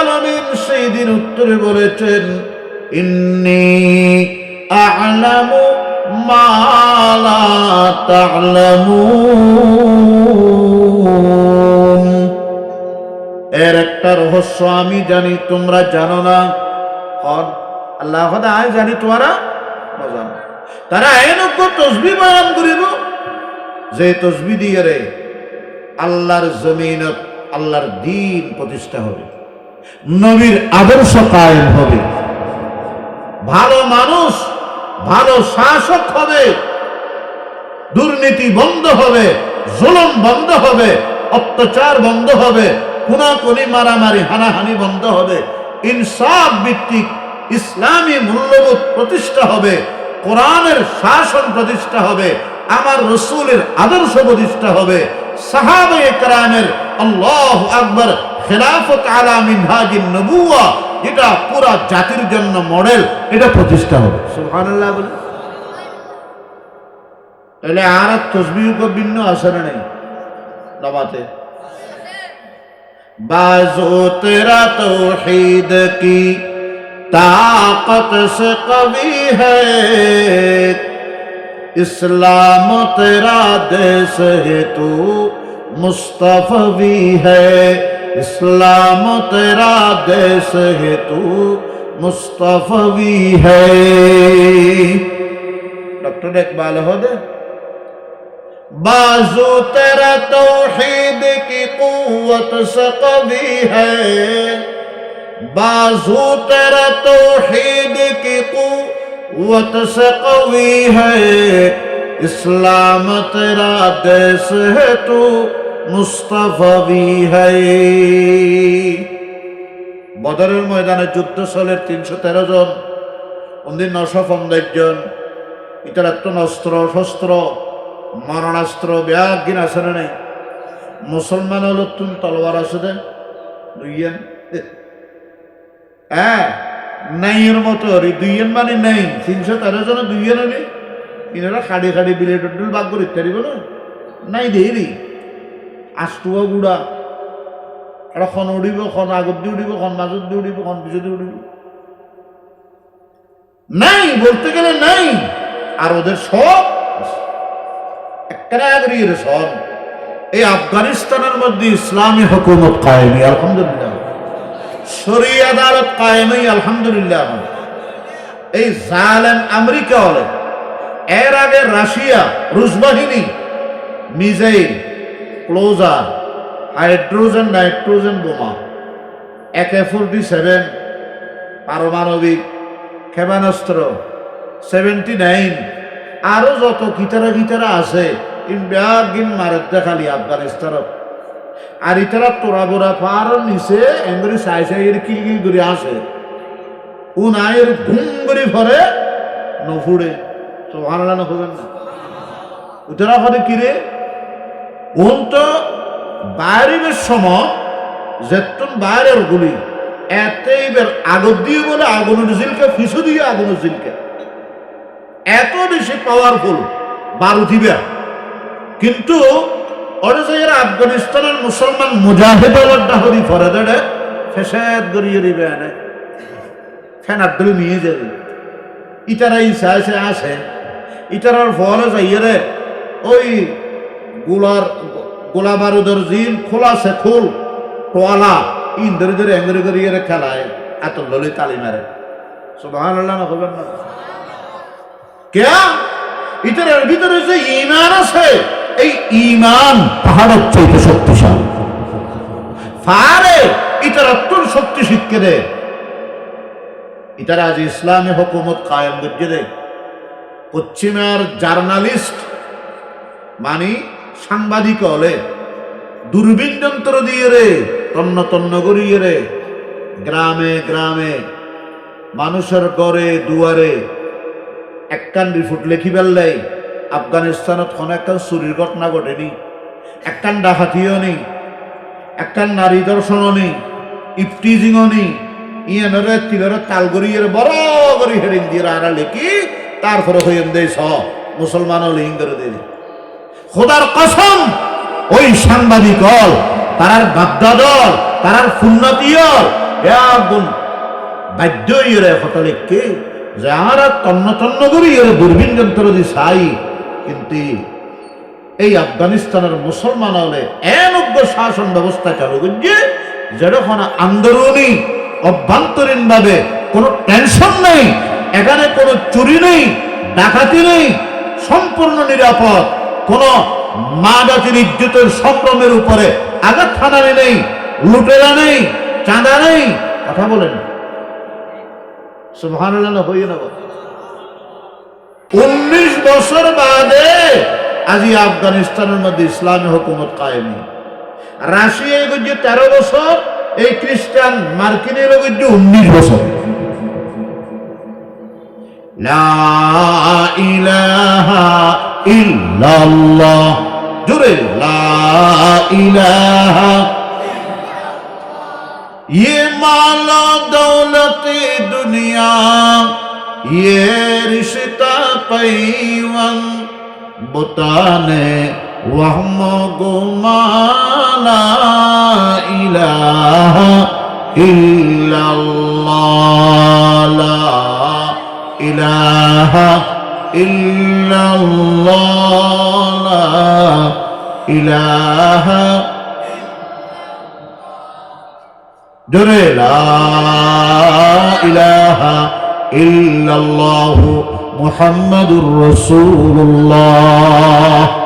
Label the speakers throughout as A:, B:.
A: আলামিন সেই দিন উত্তরে বলেছেন, ইন্নি আ'লামু মা লা তা'লামুন। এর একটা রহস্য আমি জানি, তোমরা জানো না। আল্লাহ আয় জানি, তোমরা জানো। তারা এনক তসবি বয়ান করিব। যে তসবি দিয়ে রে, আল্লাহর জমিনত, আল্লাহর দিন প্রতিষ্ঠা হবে। নবীর আদর্শ কায়েম হবে। ভালো মানুষ, ভালো শাসক হবে। দুর্নীতি বন্ধ হবে, জুলুম বন্ধ হবে, অত্যাচার বন্ধ হবে, খুনাখুনি, মারামারি, হানাহানি বন্ধ হবে। ইনসাফ ভিত্তিক ইসলামী মূল্যবোধ প্রতিষ্ঠা হবে, কোরআনের শাসন প্রতিষ্ঠা হবে, আমার রসুলের আদর্শ প্রতিষ্ঠা হবে। সাহাবে একরামের আল্লাহ আকবর খেলাফত আলা মিনহাজিন নবুয়া যেটা পুরা জাতির জন্য মডেল এটা প্রতিষ্ঠা হবে। সুবহানাল্লাহ বলে তাহলে আর এক তসবিহ ভিন্ন আসর নেই? নবাতে। বাজো তেরা তৌহিদ কি طاقت سے قوی ہے اسلام تیرا دیس ہے تو مصطفی इस्लाम तेरा देश है, तू मुस्तफवी है। डॉक्टर इकबाल हो बाजू तेरा तौहीद की कुव्वत से कभी है। बाजू तेरा तौहीद की कुव्वत से कवी है। इस्लाम तेरा देश है, तू বদরের ময়দানে যুদ্ধ চলে তিনশো তেরো জন অন্দিন নশো পঞ্চাশ এত ইতরাত্তন অস্ত্র শস্ত্র মারণাস্ত্র ব্যাগিন আসে না নেই? মুসলমান হল তুমি তলবার আছে দে, দুইয়েন। হ্যাঁ নাইয়ের মতো দুইয়েন মানে নেই। তিনশো তেরো জনে দুইয়েন হলে এনারা খাড়ি খাড়ি বিলে ডুল বাগ করে ইত্যাদি বলো। নাই দেরি আষ্টুয়া গুড়া। এটা উঠিব খন আগত দি উঠিব খন মাজত দি উঠিব খন পিছত দি উঠিব নাই, বলতে গেলে নাই। আর ওদের সব একরাগরির সব। এই আফগানিস্তানের মধ্যে ইসলামী হুকুমত কায়েমি, আলহামদুলিল্লাহ। শরী আদালত কায়েমি, আলহামদুলিল্লাহ। এই জালেম আমেরিকা হলে, এর আগে রাশিয়া, রুশ বাহিনী, মিজাইল ক্লোজার, হাইড্রোজেন, নাইট্রোজেন বোমা, একে ফোরটি সেভেন, পারমাণবিক ক্ষেপণাস্ত্র, সেভেন্টি নাইন আরও যত গিটারা গিটারা আছে ইন ব্যাগ গিন মারের দেখালি আফগানিস্তানত। আর ইতারা তোরা বোরা পার নিচে এমনি চাই এর কিলকিল করে আসে। উন আয়ের ঘুম করে ভরে নফুড়ে। তো ভালো না। হবেন না উতারা করে কিরে উন বাইরের সময় বাইরের গুলি এতেই বের আগত দিয়ে বলে আগুনের জিলকে, ফিসু দিয়ে আগুনের জিলকে। এত বেশি পাওয়ারফুল বারুদিবা কিন্তু এরা আফগানিস্তানের মুসলমান মুজাহিদ হরি ফরে দেড়ে ফেসাদ গড়িয়ে দিবে এনে। ফেনার ধরে নিয়ে যাবে ইটারা ইসা এসে আসে। ইটারার ফলে যাইয়ে রে ওই গুলার গোলা বারুদের জিন খোলা সে খুল টোয়ালা ইন ধরে ধরে এঙ্গরি করিয়ে খেলায়, এত ললি তালি মারে। সুবাহ না হবেন না। কে? ইটার ভিতরে যে ইমান আছে, এই ইমান পাহাড়ের চাইতে শক্তিশালী। ফারে ইটার অত্যন্ত শক্তি শিখকে দে ইটার আজ ইসলামী হুকুমত কায়েম করছে দে পশ্চিমের জার্নালিস্ট মানে সাংবাদিক হলে দূরবীন যন্ত্র দিয়ে রে, তন্ন তন্ন করিয়ে রে, গ্রামে গ্রামে, মানুষের গড়ে দুয়ারে একখান রিপোর্ট লেখি পেললাই আফগানিস্তানত কোনো একখান চুরির ঘটনা ঘটেনি একখান ডাকাতিও নেই একখান নারী দর্শনও নেই, ইফটিজিংও নেই, ইয়ানরে তিলরে তাল গড়িয়ে বড় করে হেডিং দিয়ে আরা লেখি, তারপরে হইম দেই স মুসলমান লিঙ্গ করে দেই খোদার কসম, ওই সাংবাদিক হল তারার বাগদাদল তারার ফুন্নতিয়ল আগুন বাধ্য ইয়ে হতলেকে যে আর তন্ন তন্ন করি ইয়ে দূরবীন যন্ত্র দি চাই কিন্তু এই আফগানিস্তানের মুসলমান হলে এনজ্ঞ শাসন ব্যবস্থা চালু করছে, যেরকম আন্দোলনী অভ্যন্তরীণ ভাবে কোনো টেনশন নেই, এখানে কোনো চুরি নেই, ডাকাতি নেই, সম্পূর্ণ নিরাপদ। কোন মা জাতির ইজ্জতের সম্ভ্রমের উপরে আঘাত হানানি নেই, লুটেরা নেই, চাঁদা নেই, কথা বলেন উনিশ বছর বাদে আজি আফগানিস্তানের মধ্যে ইসলামী হুকুমত কায়েমি। রাশিয়ায় তেরো বছর, এই খ্রিস্টান মার্কিনের গজ্জে উনিশ বছর। লা ইলাহা ইল্লাল্লাহ জোরে লা ইলাহা ये माला दौलत दुनिया ये रिश्ता पैवन बुताने वहम गुमाला इलाहा इल्लल्लाह ला इलाहा إلا الله لا إله جري لا إله إلا الله محمد رسول الله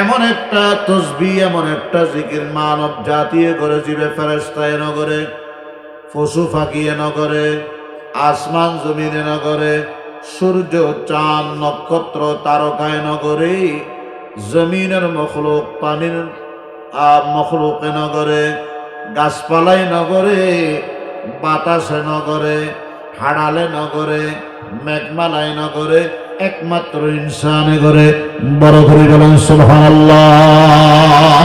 A: এমন একটা তসবি এমন একটা জিকির মানব জাতীয় করেছি জীবে নগরে পশু ফাঁকিয়ে নগরে আসমান জমিনে নগরে সূর্য, চাঁদ, নক্ষত্র, তারকায় নগরে জমিনের মখলুক, পানির মখলুকে নগরে গাছপালাই নগরে বাতাসে নগরে হাড়ালে নগরে মেঘমালাই নগরে একমাত্র ইনসানে করে। বড় করে বলেন, সুবহানাল্লাহ।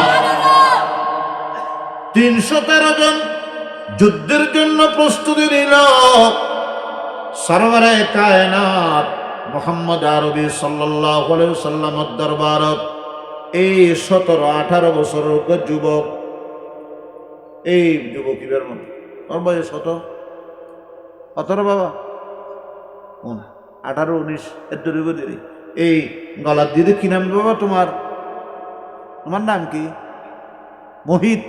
A: তিনশো তেরো জন যুদ্ধের জন্য প্রস্তুতি নিল। সরবরে কায়নাত মোহাম্মদ আরবি সাল্লাহ সাল্লামর দরবারত এই সতেরো, আঠারো বছরের যুবক, এই যুবকীদের মতো? ওর বয়স কত? কতর বাবা? আঠারো, উনিশ, এর দূরে দিদি এই গলার দিদি কি নাম বাবা তোমার? তোমার নাম কি? মোহিত?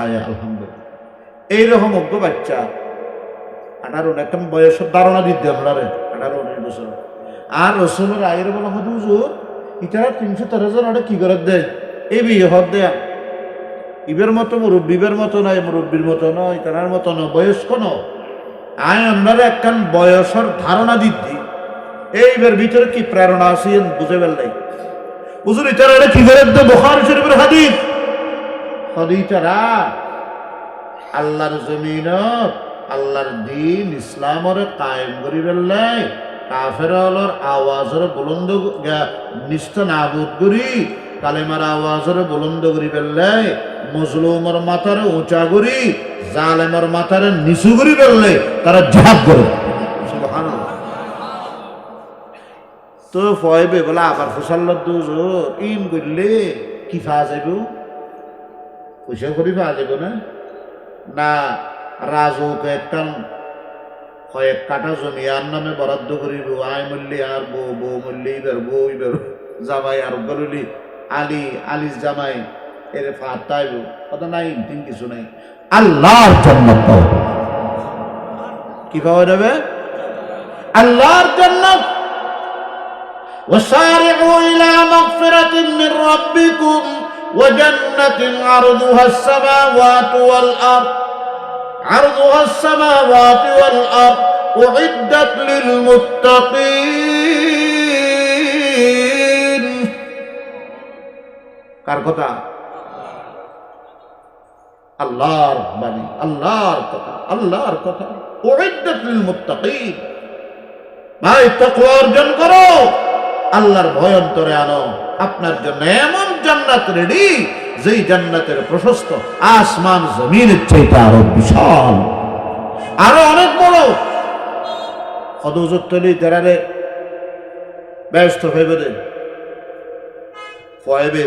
A: আয় আলহামদুলিল্লাহ। এইরকম অজ্ঞ বাচ্চা। আঠারো একটা বয়সের ধারণা দিতে আপনারে আঠারো উনিশ বছর। আর রসুলের আয়ের বলা হতো হুজুর ইটারা তিনশো তেরো জন ওটা কি করে দেয়? এই বিয়ে হদ দেয়া। ইবের মতো মুরব্বীবের মতো নয়, মুরব্বীর মতো নয় তার মতো নয়, বয়স্ক ন আয় আপনারা একখান বয়সের ধারণা দিচ্ছি। এইবার ভিতরে কি প্রেরণা আছে বুঝে ফেললাই হুজুর এটা কি করে দেয়? বোখার শরীফের হাদিস। হদিতারা আল্লাহর জমিনত আল্লাহর দিন ইসলামর কায়েম করি ফেললাই কাফের হলর আওয়াজের বুলন্দ নিষ্ঠ নাবুদ করি, কালেমার আওয়াজের বুলন্দ করি ফেললাই, মজলুমর মাথার উঁচা করি, জালেমর মাথার নিচু করি ফেললে তারা ঝাঁপ করে। তো ফয়বে বলে, আবার ফসল দুজোর ইন করলে কি ফা যাইব পয়সা করি পাওয়া যাবে না? না রাজুক একটা কয়েক কাটা জমি আর নামে বরাদ্দ করিব আয় মূল্যে আর বউ বউ মূল্যে ইবার বউ ইবার জামাই আর গরুলি আলী আলিস জামাই এর ফাত তাইব কথা নাই দিন কিছু নাই আল্লাহর জান্নাত পাও কি পাওয়া যাবে আল্লাহর জান্নাত وسارعوا إلى مغفرة من ربكم وجنة عرضها السماوات والأرض عرضها السماوات والأرض أعدت للمتقين কার কথা আল্লাহর বাণী আল্লাহর কথা আল্লাহর কথা উইদ্দাত লিল মুত্তাকিন ভাই তাকওয়া অর্জন করো আল্লাহর ভয় অন্তরে আনো আপনার জন্য এমন জান্নাত রেডি যেই জান্নাতের প্রশস্ত আসমান জমিনের চাইতে আরও বিশাল। আরও অনেক বড়। কদজত তলি তেরারে ব্যস্ত হয়ে বেড়ে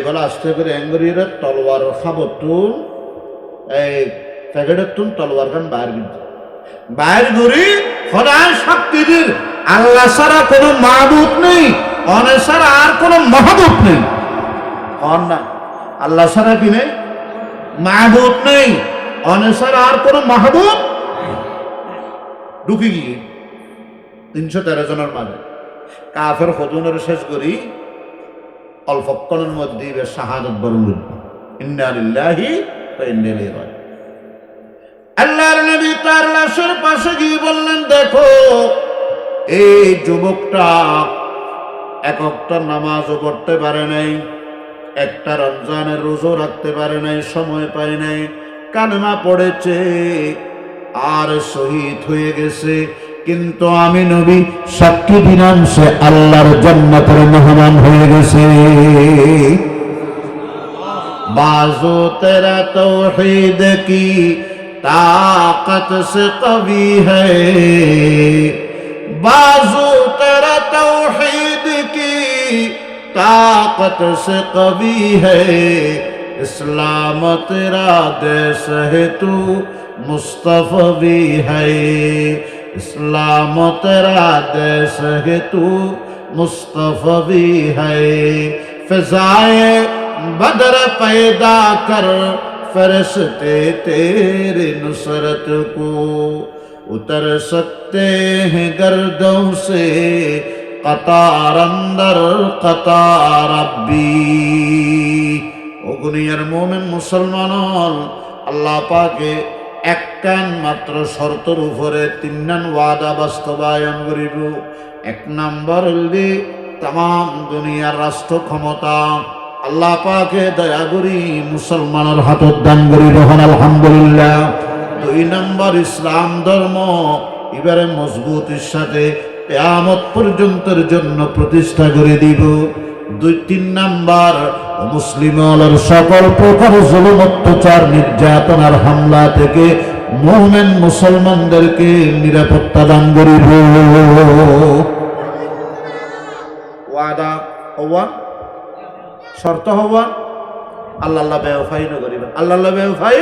A: বলে আস্তে করে তলোয়ার এই প্যাকেটের তুন তলোয়ার খান বাইর কিন্তু বাইর ঘুরি খোদায় শক্তিদের আল্লাহ ছাড়া কোনো মাহবুব নেই। অনে ছাড়া আর কোনো মাহবুব নেই। অন না। আল্লাহ ছাড়া কি নেই মাহবুব নেই। অনে ছাড়া আর কোনো মাহবুব ঢুকে গিয়ে তিনশো তেরো জনের মাঝে কাফের হজুনের শেষ করি অল্পক্ষণের মধ্যে ইবে শাহাদত বরণ ইন্নালিল্লাহি আল্লাহর নবী তার লাশের পাশে গিয়ে বললেন, দেখো, এই যুবকটা এক একটা নামাজও পড়তে পারে নাই। একটা রমজানের রোজও রাখতে পারে নাই সময় পায় নাই কালেমা পড়েছে আর শহীদ হয়ে গেছে কিন্তু আমি নবী সাক্ষী দিলাম সে আল্লাহর জান্নাতের মেহমান হয়ে গেছে बाजो तेरा तौहीद की ताकत से कवि है बाजो ताकत से कवि है। इस्लाम तेरा देश है, तू मुस्तफी है। इस्लाम तेरा देश है, तू मुस्तफी है। फिजाए बदर पैदा कर, फरिश्ते तेरे नुसरत को उतर सकते हैं गर्दों से। বাস্তবায়ন করিব। এক নম্বর তাম দুনিয়ার রাষ্ট্র ক্ষমতা। আল্লাহ পাকে দয়া করি মুসলমানের হাতত দান করি রহন আলহামদুলিল্লাহ। দুই নম্বর ইসলাম ধর্ম, এবারে মজবুতির সাথে কেয়ামত পর্যন্তের জন্য প্রতিষ্ঠা করে দিব। দুই, তিন নাম্বার, মুসলিম আলার সকল প্রকার জুলুম, অত্যাচার, নির্যাতন আর হামলা থেকে মোহমেন মুসলমানদেরকে নিরাপত্তা দান করিব। ওয়াদা হওয়া, শর্ত হওয়া, আল্লাহ আল্লাহ বেওফাই না করিবেন আল্লাহ বেওফাই